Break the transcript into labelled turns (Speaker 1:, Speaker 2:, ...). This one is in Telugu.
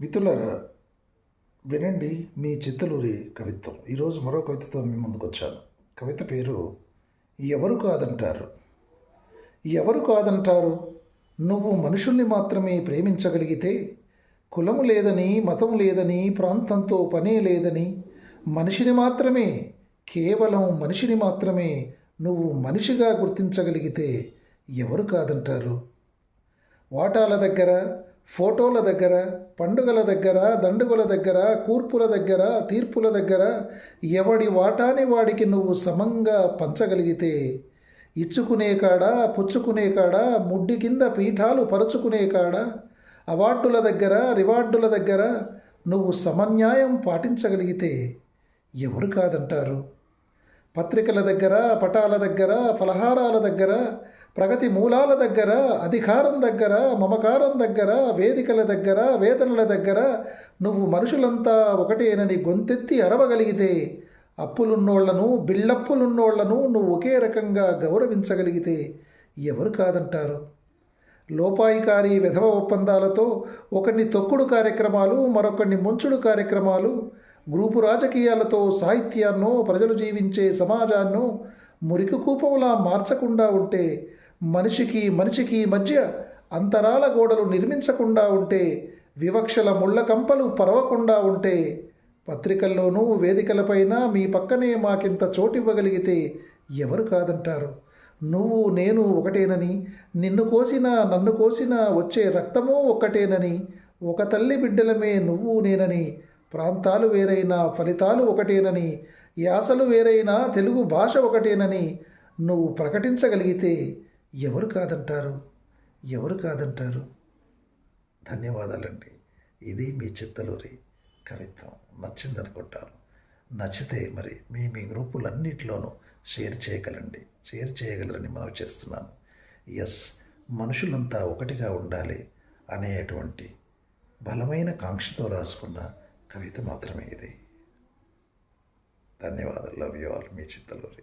Speaker 1: మిత్రులారా వినండి మీ చిత్తలూరి కవిత్వం. ఈరోజు మరో కవితతో మీ ముందుకు వచ్చాను. కవిత పేరు ఎవరు కాదంటారు? ఎవరు కాదంటారు? నువ్వు మనుషుల్ని మాత్రమే ప్రేమించగలిగితే కులము లేదని మతం లేదని ప్రాంతంతో పనే లేదని మనిషిని మాత్రమే కేవలం మనిషిని మాత్రమే నువ్వు మనిషిగా గుర్తించగలిగితే ఎవరు కాదంటారు? వాటాల దగ్గర ఫోటోల దగ్గర పండుగల దగ్గర దండుగల దగ్గర కూర్పుల దగ్గర తీర్పుల దగ్గర ఎవడి వాటాని వాడికి నువ్వు సమంగా పంచగలిగితే ఇచ్చుకునే కాడ పుచ్చుకునే కాడ ముడ్డి కింద పీఠాలు పరుచుకునే కాడ అవార్డుల దగ్గర రివార్డుల దగ్గర నువ్వు సమన్యాయం పాటించగలిగితే ఎవరు కాదంటారు? పత్రికల దగ్గర పటాల దగ్గర ఫలహారాల దగ్గర ప్రగతి మూలాల దగ్గర అధికారం దగ్గర మమకారం దగ్గర వేదికల దగ్గర వేతనల దగ్గర నువ్వు మనుషులంతా ఒకటేనని గొంతెత్తి అరవగలిగితే అప్పులున్నోళ్ళను బిళ్ళప్పులున్నోళ్ళను నువ్వు ఒకే రకంగా గౌరవించగలిగితే ఎవరు కాదంటారు? లోపాయికారి విధవ ఒప్పందాలతో ఒకరిని తొక్కుడు కార్యక్రమాలు మరొకరిని ముంచుడు కార్యక్రమాలు గ్రూపు రాజకీయాలతో సాహిత్యాన్నో ప్రజలు జీవించే సమాజాన్నో మురికి కూపంలా మార్చకుండా ఉంటే మనిషికి మనిషికి మధ్య అంతరాల గోడలు నిర్మించకుండా ఉంటే వివక్షల ముళ్ళ కంపలు పరవకుండా ఉంటే పత్రికల్లోనూ వేదికలపైన మీ పక్కనే మాకింత చోటివ్వగలిగితే ఎవరు కాదంటారు? నువ్వు నేను ఒకటేనని నిన్ను కోసినా నన్ను కోసినా వచ్చే రక్తమూ ఒక్కటేనని ఒక తల్లి బిడ్డలమే నువ్వు నేనని ప్రాంతాలు వేరైనా ఫలితాలు ఒకటేనని యాసలు వేరైనా తెలుగు భాష ఒకటేనని నువ్వు ప్రకటించగలిగితే ఎవరు కాదంటారు? ఎవరు కాదంటారు? ధన్యవాదాలండి. ఇది మీ చిత్తలూరి కవిత్వం. నచ్చిందనుకుంటాను. నచ్చితే మరి మీ మీ గ్రూపులన్నిటిలోనూ షేర్ చేయగలండి. షేర్ చేయగలరని మనం చేస్తున్నాను. ఎస్ మనుషులంతా ఒకటిగా ఉండాలి అనేటువంటి బలమైన కాంక్షతో రాసుకున్న కవిత మాత్రమే ఇది. ధన్యవాదాలు. లవ్ యూ ఆల్ మీ చిత్తలూరి.